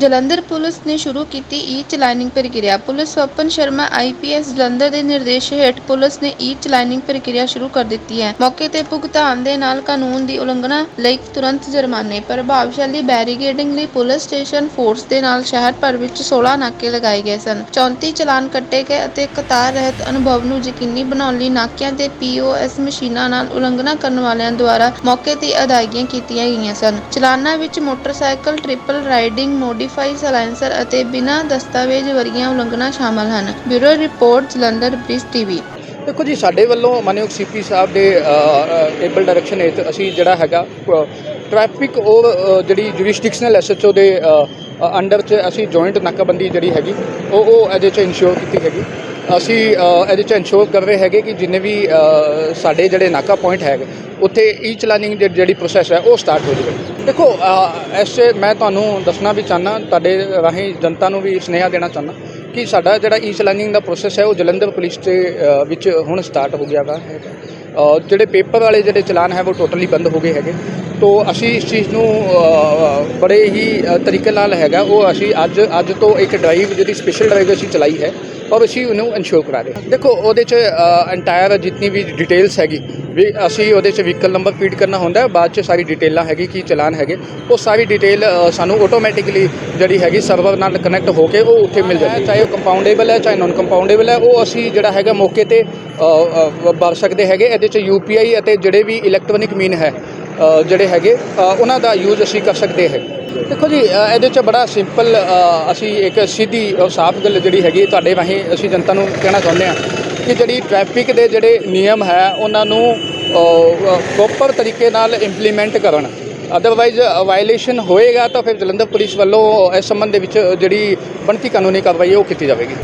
Jalandhar police ਨੇ ਸ਼ੁਰੂ ਕੀਤੀ ਈ ਚਲਾਨਿੰਗ ਪ੍ਰਕਿਰਿਆ। ਪੁਲਿਸ ਸਵਪਨ ਸ਼ਰਮਾ ਆਈਪੀਐਸ ਜਲੰਧਰ ਦੇ ਨਿਰਦੇਸ਼ ਹੇਠ ਪੁਲਿਸ ਨੇ ਈ ਚਲਾਨਿੰਗ ਪ੍ਰਕਿਰਿਆ ਸ਼ੁਰੂ ਕਰ ਦਿੱਤੀ ਹੈ। ਮੌਕੇ ਤੇ ਭੁਗਤਾਨ ਦੇ ਨਾਲ ਕਾਨੂੰਨ ਦੀ ਉਲੰਘਣਾ ਲਈ ਤੁਰੰਤ ਜੁਰਮਾਨੇ, ਪ੍ਰਭਾਵਸ਼ਾਲੀ ਬੈਰੀਗੇਡਿੰਗ ਲਈ ਪੁਲਿਸ ਸਟੇਸ਼ਨ ਫੋਰਸ ਦੇ ਨਾਲ ਸ਼ਹਿਰ ਭਰ ਵਿੱਚ 16 ਨਾਕੇ ਲਗਾਏ ਗਏ ਸਨ। 34 ਚਲਾਨ ਕੱਟੇ ਗਏ ਅਤੇ ਕਤਾਰ ਰਹਿਤ ਅਨੁਭਵ ਨੂੰ ਯਕੀਨੀ ਬਣਾਉਣ ਲਈ ਨਾਕਿਆਂ ਤੇ ਪੀਓਐਸ ਮਸ਼ੀਨਾਂ ਨਾਲ ਉਲੰਘਣਾ ਕਰਨ ਵਾਲਿਆਂ ਦੁਆਰਾ ਮੌਕੇ ਤੇ ਅਦਾਇਗੀਆਂ ਕੀਤੀਆਂ ਗਈਆਂ ਸਨ। ਚਲਾਨਾਂ ਵਿੱਚ motorcycle, triple riding modify silencer ਅਤੇ ਬਿਨਾਂ ਦਸਤਾਵੇਜ਼ ਵਰਗੀਆਂ ਉਲੰਘਣਾ ਸ਼ਾਮਲ ਹਨ। Bureau report Jalandhar Brij TV. ਦੇਖੋ ਜੀ ਸਾਡੇ ਵੱਲੋਂ ਮਾਨਯੋਗ ਸੀਪੀ ਸਾਹਿਬ ਦੇ ਏਬਲ ਡਾਇਰੈਕਸ਼ਨ ਹੇਠ ਅਸੀਂ ਜਿਹੜਾ ਹੈਗਾ ਟ੍ਰੈਫਿਕ ਔਰ ਅ, ਜਿਹੜੀ ਜੁਰਿਸਡਿਕਸ਼ਨਲ ਐਸਐਚਓ ਦੇ ਅੰਡਰ 'ਚ ਅਸੀਂ ਜੁਆਇੰਟ ਨਾਕਾਬੰਦੀ ਜਿਹੜੀ ਹੈਗੀ ਉਹ ਉਹ ਇਹਦੇ 'ਚ ਇਨਸ਼ੋਰ ਕੀਤੀ ਹੈਗੀ। ਅਸੀਂ ਇਹਦੇ 'ਚ ਇਨਸ਼ੋਰ ਕਰ ਰਹੇ ਹੈਗੇ ਕਿ ਜਿੰਨੇ ਵੀ ਸਾਡੇ ਜਿਹੜੇ ਨਾਕਾ ਪੁਆਇੰਟ ਹੈਗੇ ਉੱਥੇ ਈ ਚਲਾਨਿੰਗ ਜਿਹੜੀ ਪ੍ਰੋਸੈਸ ਹੈ ਉਹ ਸਟਾਰਟ ਹੋ ਜਾਵੇ। ਦੇਖੋ ਅ, ਇਸ ਮੈਂ ਤੁਹਾਨੂੰ ਦੱਸਣਾ ਵੀ ਚਾਹਨਾ ਤੁਹਾਡੇ ਰਾਹੀਂ ਜਨਤਾ ਨੂੰ ਵੀ ਸੁਨੇਹਾ ਦੇਣਾ ਚਾਹਨਾ ਕਿ ਸਾਡਾ ਜਿਹੜਾ ਈ ਚਲਾਨਿੰਗ ਦਾ ਪ੍ਰੋਸੈਸ ਹੈ ਉਹ ਜਲੰਧਰ ਪੁਲਿਸ ਦੇ ਵਿੱਚ ਹੁਣ ਸਟਾਰਟ ਹੋ ਗਿਆ ਵਾ ਹੈਗਾ ਜਿਹੜੇ ਪੇਪਰ ਵਾਲੇ ਜਿਹੜੇ ਚਲਾਨ ਹੈ ਉਹ ਟੋਟਲੀ ਬੰਦ ਹੋ ਗਏ ਹੈਗੇ। ਤੋ ਅਸੀਂ ਇਸ ਚੀਜ਼ ਨੂੰ ਬੜੇ ਹੀ ਤਰੀਕੇ ਨਾਲ ਹੈਗਾ। ਉਹ ਅਸੀਂ ਅੱਜ ਅੱਜ ਤੋਂ ਇੱਕ ਡਰਾਈਵ ਜਿਹੜੀ ਸਪੈਸ਼ਲ ਡਰਾਈਵ ਅਸੀਂ ਚਲਾਈ ਹੈ ਔਰ ਅਸੀਂ ਉਹਨੂੰ ਇਨਸ਼ੋਰ ਕਰਾ ਰਹੇ ਦੇਖੋ ਉਹਦੇ 'ਚ ਐਂਟਾਇਰ ਜਿੰਨੀ ਵੀ ਡਿਟੇਲਸ ਹੈਗੀ ਵੀ ਅਸੀਂ ਉਹਦੇ 'ਚ ਵਹੀਕਲ ਨੰਬਰ ਫੀਡ ਕਰਨਾ ਹੁੰਦਾ ਬਾਅਦ 'ਚ ਸਾਰੀ ਡਿਟੇਲਾਂ ਹੈਗੀ ਕੀ ਚਲਾਨ ਹੈਗੇ ਉਹ ਸਾਰੀ ਡਿਟੇਲ ਸਾਨੂੰ ਆਟੋਮੈਟਿਕਲੀ ਜਿਹੜੀ ਹੈਗੀ ਸਰਵਰ ਨਾਲ ਕਨੈਕਟ ਹੋ ਕੇ ਉਹ ਉੱਥੇ ਮਿਲ ਜਾਂਦੀ ਹੈ। ਚਾਹੇ ਉਹ ਕੰਪਾਊਂਡੇਬਲ ਹੈ ਚਾਹੇ ਨਾਨ ਕੰਪਾਊਂਡੇਬਲ ਹੈ ਉਹ ਅਸੀਂ ਜਿਹੜਾ ਹੈਗਾ ਮੌਕੇ ਤੇ ਅ, ਵਰ ਸਕਦੇ ਹੈਗੇ। ਇਹਦੇ 'ਚ ਯੂਪੀਆਈ ਅਤੇ ਜਿਹੜੇ ਵੀ ਇਲੈਕਟ੍ਰੋਨਿਕ ਮੀਨ ਹੈ ਜਿਹੜੇ ਹੈਗੇ ਉਹਨਾਂ ਦਾ ਯੂਜ਼ ਅਸੀਂ ਕਰ ਸਕਦੇ ਹੈ ਦੇਖੋ ਜੀ ਇਹਦੇ 'ਚ ਬੜਾ ਸਿੰਪਲ ਅਸੀਂ ਇੱਕ ਸਿੱਧੀ ਔਰ ਸਾਫ਼ ਗੱਲ ਜਿਹੜੀ ਹੈਗੀ, ਤੁਹਾਡੇ ਰਾਹੀਂ ਅਸੀਂ ਜਨਤਾ ਨੂੰ ਕਹਿਣਾ ਚਾਹੁੰਦੇ ਹਾਂ ਕਿ ਜਿਹੜੀ ਟ੍ਰੈਫਿਕ ਦੇ ਜਿਹੜੇ ਨਿਯਮ ਹੈ, ਉਹਨਾਂ ਨੂੰ ਪ੍ਰੋਪਰ ਤਰੀਕੇ ਨਾਲ ਇੰਪਲੀਮੈਂਟ ਕਰਨ। ਅਦਰਵਾਈਜ਼ ਵਾਇਲੇਸ਼ਨ ਹੋਏਗਾ ਤਾਂ ਫਿਰ ਜਲੰਧਰ ਪੁਲਿਸ ਵੱਲੋਂ ਇਸ ਸੰਬੰਧ ਦੇ ਵਿੱਚ ਜਿਹੜੀ ਬਣਤੀ ਕਾਨੂੰਨੀ ਕਾਰਵਾਈ ਉਹ ਕੀਤੀ ਜਾਵੇਗੀ।